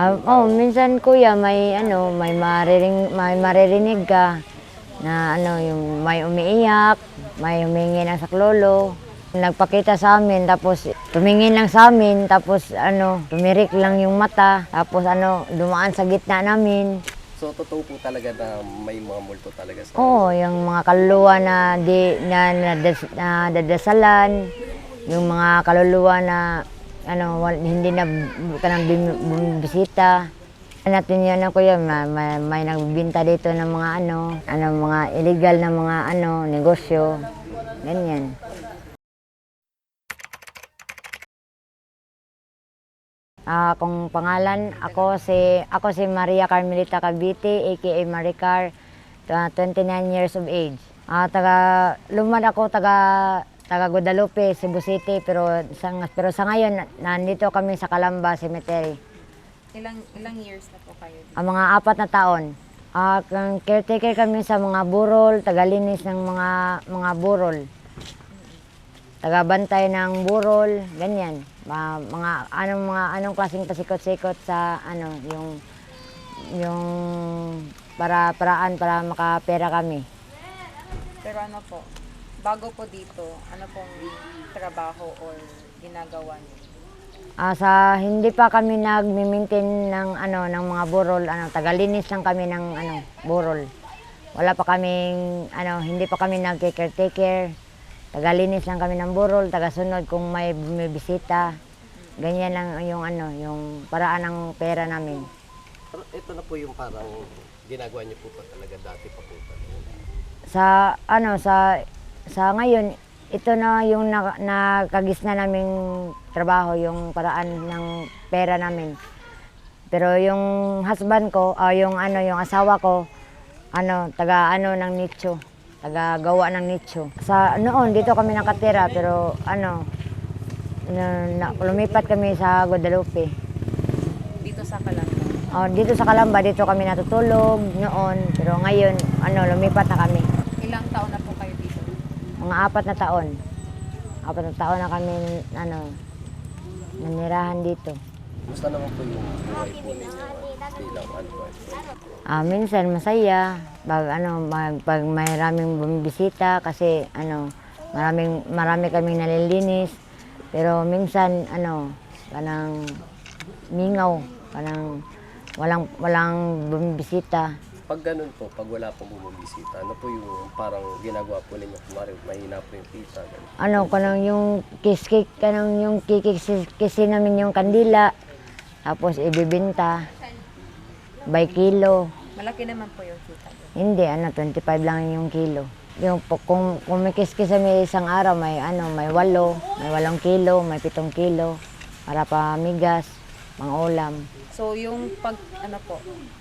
Ah, oh, minsan kuya may ano, may maririnig, may maririnig ka na ano, yung may umiiyak, may humingi ng saklolo. Nagpakita sa amin, tapos tumingin lang sa amin, tapos ano, tumirik lang yung mata, tapos ano, dumaan sa gitna namin. So, totoo po talaga na may mga multo talaga sa Oo, yung mga kaluluwa na di na, na, na dadasalan, yung mga kaluluwa na ano hindi na ka nang bumisita. Natin yan ako yan, may, may, may nagbibinta dito ng mga ano, ano mga illegal na mga ano, negosyo. Ganyan. Ah, kung pangalan, ako si ako si Maria Carmelita Cavite, aka Maricar, ah, 29 years of age. Ah, taga lumad ako taga taga Guadalupe, Cebu City, pero sa pero sa ngayon nandito kami sa Calamba Cemetery. Ilang ilang years na po kayo dito? Ang mga apat na taon. Kang caretaker kami sa mga burol, tagalinis ng mga mga burol. Tagabantay ng burol, ganyan. Ma- mga anong mga anong klaseng pasikot-sikot sa ano yung yung para paraan para makapera kami. Pero ano po, bago po dito, ano pong trabaho or ginagawa niyo? Ah, sa hindi pa kami nagmi-maintain ng ano ng mga burol, ano tagalinis lang kami ng ano burol. Wala pa kaming ano hindi pa kami nagke-caretaker. Tagalinis lang kami ng burol, tagasunod kung may bumibisita. Ganyan lang yung ano, yung paraan ng pera namin. Pero ito na po yung parang ginagawa niyo po pa talaga dati pa po. Sa ano sa sa ngayon ito na yung na, nakagis na naming trabaho, yung paraan ng pera namin. Pero yung husband ko, ah, yung ano, yung asawa ko, ano, taga ano ng nicho, taga gawa ng nicho. Sa noon dito kami nakatira pero ano, na, na, lumipat kami sa Guadalupe. Dito sa Calamba. Oh, dito sa Calamba, dito kami natutulog noon, pero ngayon, ano, lumipat na kami. Ilang taon na po kayo dito? Mga apat na taon. Apat na taon na kami, ano, nanirahan dito. Gusto naman po yung buhay po ninyo bilang. Ah, minsan masaya pag ano mag, pag maraming bumibisita kasi ano maraming marami kaming nalilinis pero minsan ano kanang mingaw kanang walang walang bumibisita Pag ganun po, pag wala pong bumibisita, ano po yung parang ginagawa po ninyo? Kumari, mahina po yung kita. Ganun. ano kanang yung kiskik kanang yung kikisi namin yung kandila tapos ibibinta by kilo Malaki naman po yung kita. Hindi, ano, 25 lang yung kilo. Yung po- kung, kung may kiskis may isang araw, may ano, may walo, may walong kilo, may pitong kilo, para pa migas, mga ulam. So yung pag ano po,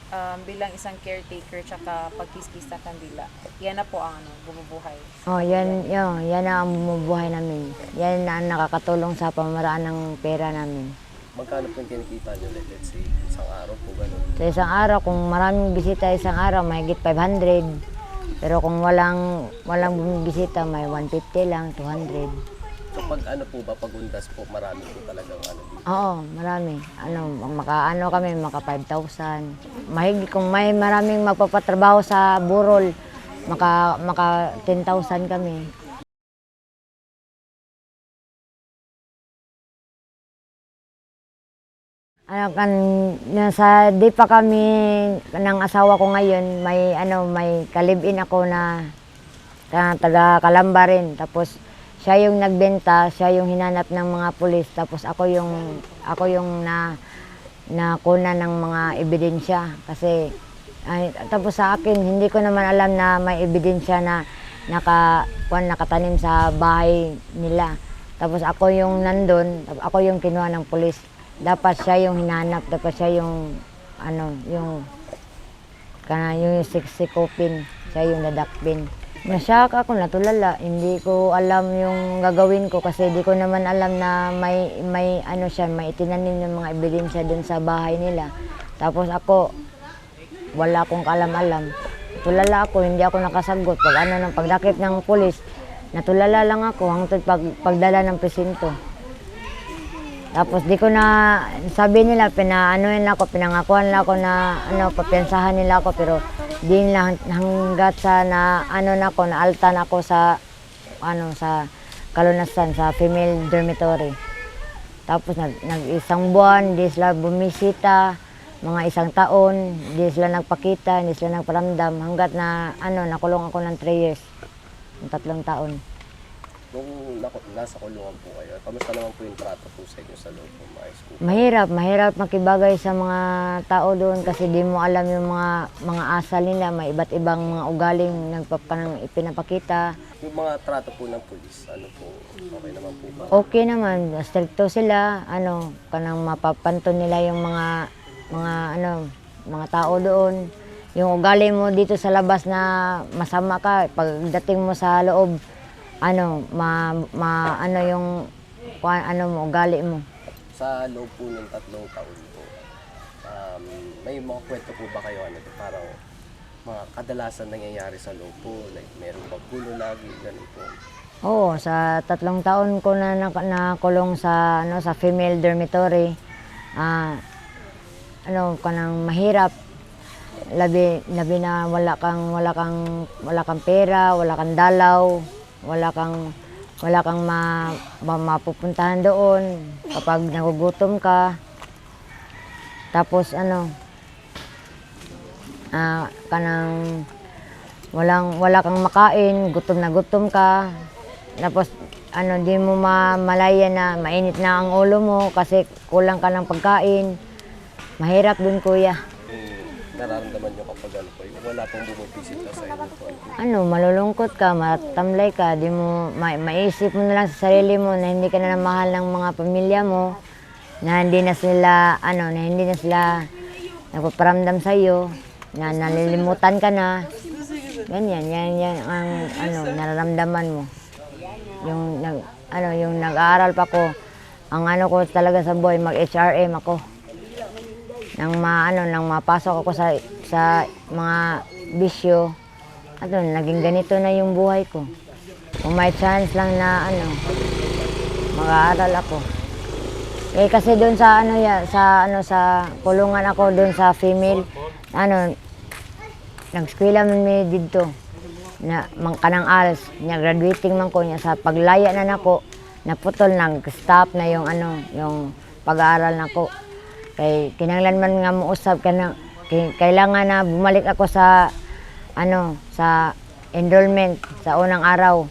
um, bilang isang caretaker tsaka pagkiskis sa kandila, yan na po ang ano, bumubuhay. Oh, yan, yan, yan na ang bumubuhay namin. Yan na ang nakakatulong sa pamaraan ng pera namin. Magkano po yung kinikita nyo? Like, let's say, isang araw po ganun. Sa isang araw, kung maraming bisita isang araw, may higit 500. Pero kung walang walang bumibisita, may 150 lang, 200. So pag ano po ba, pag undas po, marami po talagang ano dito. Oo, marami. Ano, maka ano kami, maka 5,000. Mahigit kung may maraming magpapatrabaho sa burol, maka maka 10,000 kami. Ano kan nasa di pa kami ng asawa ko ngayon, may ano may kalibin ako na, na taga Kalamba rin. Tapos siya yung nagbenta, siya yung hinanap ng mga pulis, tapos ako yung ako yung na nakuna ng mga ebidensya kasi ay, tapos sa akin hindi ko naman alam na may ebidensya na naka kuwan nakatanim sa bahay nila. Tapos ako yung nandun, ako yung kinuha ng pulis. Dapat siya yung hinanap, dapat siya yung ano, yung kana yung siksikopin, siya yung dadakpin. Nasyak ako, natulala. Hindi ko alam yung gagawin ko kasi di ko naman alam na may may ano siya, may itinanim ng mga ebidensya dun sa bahay nila. Tapos ako, wala akong kaalam-alam. Tulala ako, hindi ako nakasagot. Pag ano ng pagdakip ng pulis, natulala lang ako hangtod pag pagdala ng presinto. Tapos di ko na, sabi nila, pinaanoin ako, pinangakuan nila ako na, ano, papiyansahan nila ako, pero di nila hanggat sa na, ano na ako, na alta na ako sa, ano, sa kalunasan, sa female dormitory. Tapos nag, nag isang buwan, di sila bumisita, mga isang taon, di sila nagpakita, di sila nagparamdam, hanggat na, ano, nakulong ako ng 3 years, ng tatlong taon. Nung nasa kulungan po kayo, kamusta naman po yung trato po sa inyo sa loob ng mga school? Mahirap, mahirap makibagay sa mga tao doon kasi di mo alam yung mga mga asal nila, may iba't ibang mga ugaling nagpapanang ipinapakita. Yung mga trato po ng pulis, ano po, okay naman po ba? Okay naman, stricto sila, ano, kanang mapapanton nila yung mga mga ano, mga tao doon. Yung ugali mo dito sa labas na masama ka, pagdating mo sa loob, ano, ma, ma ano yung ano mo, ugali mo. Sa loob po ng tatlong taon po, um, may mga kwento po ba kayo, ano, parang mga kadalasan nangyayari sa loob po, like meron ba gulo lagi, ganun po. Oo, sa tatlong taon ko na nak- nakulong sa ano sa female dormitory. Ah, ano kanang mahirap. Labi labi na wala kang wala kang wala kang pera, wala kang dalaw, wala kang wala kang ma, ma- mapupuntahan doon kapag nagugutom ka. Tapos ano ah kanang walang wala kang makain, gutom na gutom ka. Tapos ano di mo ma malaya na mainit na ang ulo mo kasi kulang ka ng pagkain. Mahirap dun kuya. Nararamdaman nyo kapag ano po, yung wala pong bumibisita sa inyo po. ano malulungkot ka, matamlay ka, di mo ma- maisip mo na lang sa sarili mo na hindi ka na mahal ng mga pamilya mo, na hindi na sila ano, na hindi na sila nagpaparamdam sa iyo, na nalilimutan ka na. Ganyan, yan, yan ang ano, nararamdaman mo. Yung nag ano, yung nag-aaral pa ko, ang ano ko talaga sa buhay, mag-HRM ako. Nang ma ano, nang mapasok ako sa sa mga bisyo, ano, naging ganito na yung buhay ko. Kung may chance lang na ano, mag-aaral ako. Eh kasi doon sa ano ya, sa ano sa kulungan ako doon sa female, ano, nag-eskwela man mi dito na mang kanang als nya graduating man ko nya sa paglaya na nako naputol nag stop na yung ano yung pag-aaral nako kay kinanglan man nga muusab kana kay, kailangan na bumalik ako sa ano sa enrollment sa unang araw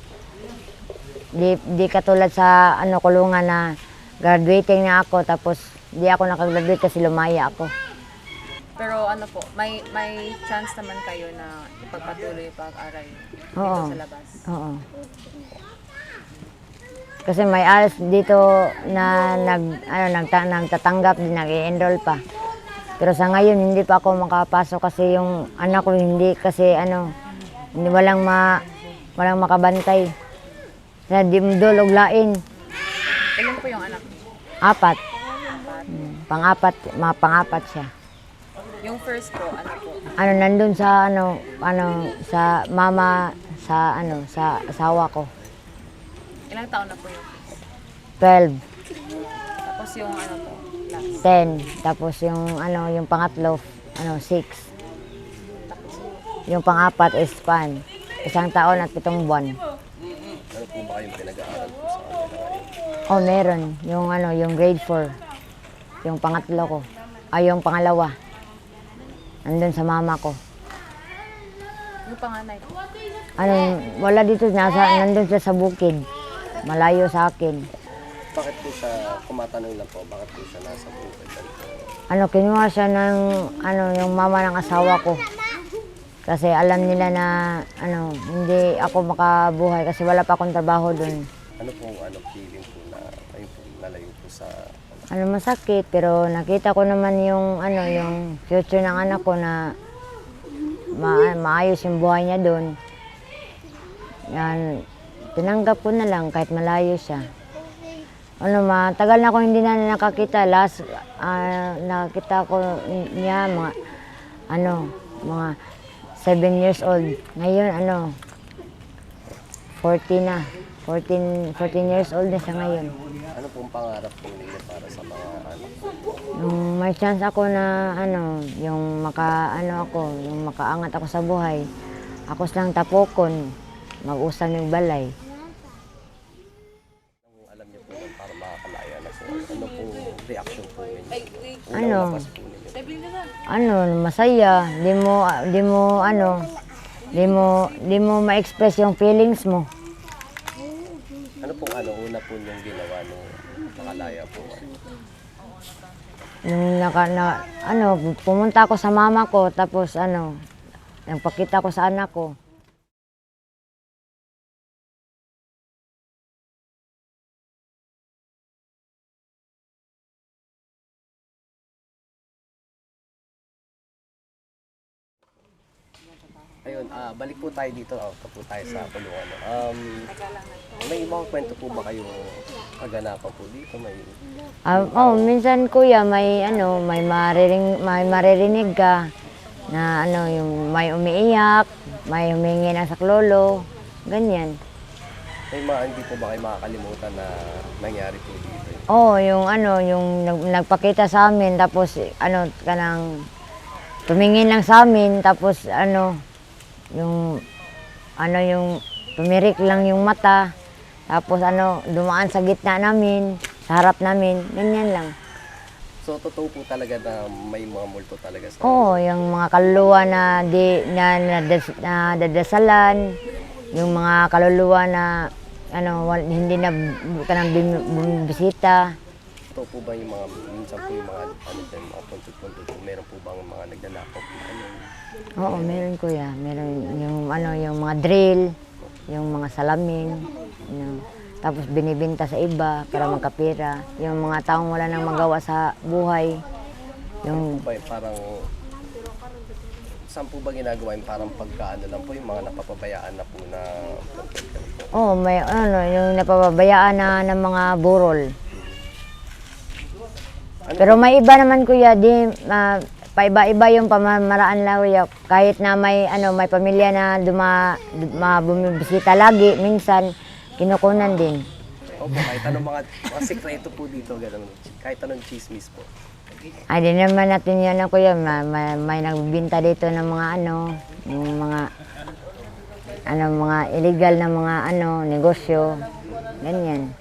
di di katulad sa ano kulungan na graduating na ako tapos di ako nakagraduate kasi lumaya ako Pero ano po, may may chance naman kayo na ipagpatuloy pag-aral dito Oo. sa labas. Oo. Kasi may alas dito na nag ano nagta, nagtatanggap din nag-enroll pa. Pero sa ngayon hindi pa ako makapasok kasi yung anak ko hindi kasi ano hindi walang ma walang makabantay. Na dimdol lain. Ilan po yung anak? Apat. Hmm, Pang-apat, mga pang-apat siya. Yung first po, ano po? Ano nandun sa ano ano sa mama sa ano sa asawa ko. Ilang taon na po yung 12. Tapos yung ano po, last. 10. Tapos yung ano, yung pangatlo, ano, 6. Yung pangapat is pan. Isang taon at pitong buwan. Ano po ba kayong pinag-aaral po sa kanila? Oh, meron. Yung ano, yung grade 4. Yung pangatlo ko. Ay, yung pangalawa. Nandun sa mama ko. Yung panganay po. Ano, wala dito, nasa, nandun siya sa bukid. Malayo sa akin. Bakit po siya, kumatanong lang po, bakit po siya nasa bukid? Ano kinuha siya ng, ano, yung mama ng asawa ko. Kasi alam nila na, ano, hindi ako makabuhay kasi wala pa akong trabaho doon. Ano po ano feeling po na kayo po nalayo po sa Ano, masakit, pero nakita ko naman yung, ano, yung future ng anak ko na ma maayos yung buhay niya doon. Yan, tinanggap ko na lang kahit malayo siya. Ano, matagal na ako hindi na nakakita. Last, ah, nakakita ko niya mga, ano, mga seven years old. Ngayon, ano, 40 na. 14, 14 years old na siya ngayon. Ano pong pangarap po ninyo para sa mga anak po? Nung may chance ako na ano, yung maka ano ako, yung makaangat ako sa buhay. Ako lang tapokon, mag-usang ng balay. Alam niyo po nun para makakalaya na po, ano pong reaction po ninyo? Ano? po ninyo. Ano, masaya. Di mo di mo ano, di mo di mo ma-express yung feelings mo. Ano pong ano, una po niyong ginawa nung nakalaya po? Nung naka, na, ano, pumunta ako sa mama ko, tapos ano, nagpakita ko sa anak ko. Ayun, ah, balik po tayo dito. Oh, po tayo sa kulungan. no? Um, may mga kwento po ba kayong kaganapan po dito? May Ah, oh, minsan kuya may ano, may maririnig, may maririnig ka na ano, yung may umiiyak, may humingi ng saklolo, ganyan. may mga hindi po ba kayo makakalimutan na nangyari po dito? Oh, yung ano, yung nag- nagpakita sa amin tapos ano kanang tumingin lang sa amin tapos ano yung ano yung tumirik lang yung mata tapos ano dumaan sa gitna namin, sa harap namin, ganyan lang. So, totoo po talaga na may mga multo talaga sa... Oo, yung mga kaluluwa na di na, na, na dadasalan, yung mga kaluluwa na ano wal, hindi na kanang bim- bumibisita. Totoo po ba yung mga, minsan po yung mga, ano din, mga puntod-puntod po, meron po bang mga nagnanakaw po? Ano, Oo, meron kuya. Meron yung ano, yung mga drill, yung mga salamin, yun. tapos binibinta sa iba para magkapira. Yung mga taong wala nang magawa sa buhay. Yung ba yung parang, saan po ba ginagawa yung parang pagkaano lang po, yung mga napapabayaan na po na puntod oh, may ano, yung napapabayaan na ng mga burol. Ano Pero may iba naman kuya, di ah, paiba-iba yung pamamaraan lang kuya. Kahit na may ano, may pamilya na duma, duma bumibisita lagi, minsan kinukunan din. Opo, kahit anong mga, mga sekreto po dito, ganun. Kahit anong chismis po. Ay, di naman natin yan na kuya. Ma, ma- may nagbinta dito ng mga ano, yung mga ano, mga illegal na mga ano, negosyo. Ganyan.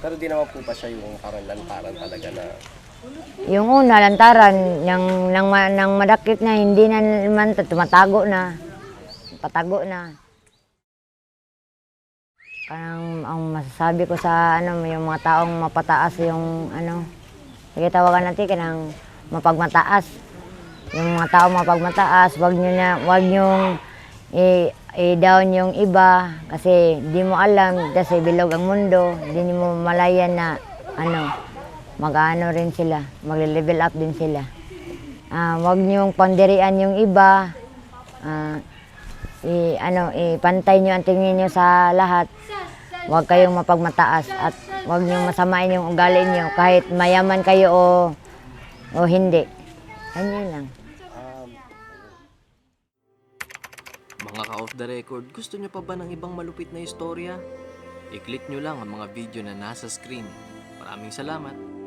Pero di naman po pa siya yung parang lantaran talaga na Yung una, lantaran, nang, ma- nang madakit na, hindi na naman tumatago na. Patago na. Parang ang masasabi ko sa ano, yung mga taong mapataas yung ano, sige tawagan natin kanang mapagmataas. Yung mga taong mapagmataas, wag nyo na, wag nyo i, i-down yung iba kasi di mo alam kasi bilog ang mundo, di mo malayan na ano, mag-ano rin sila, magle-level up din sila. Ah, wag niyong pandirian yung iba. Ah, i ano, ipantay niyo ang tingin niyo sa lahat. Huwag kayong mapagmataas at huwag niyong masamain yung ugali niyo kahit mayaman kayo o o hindi. Ganyan lang. Ka-off the record, gusto nyo pa ba ng ibang malupit na istorya? I-click nyo lang ang mga video na nasa screen. Maraming salamat!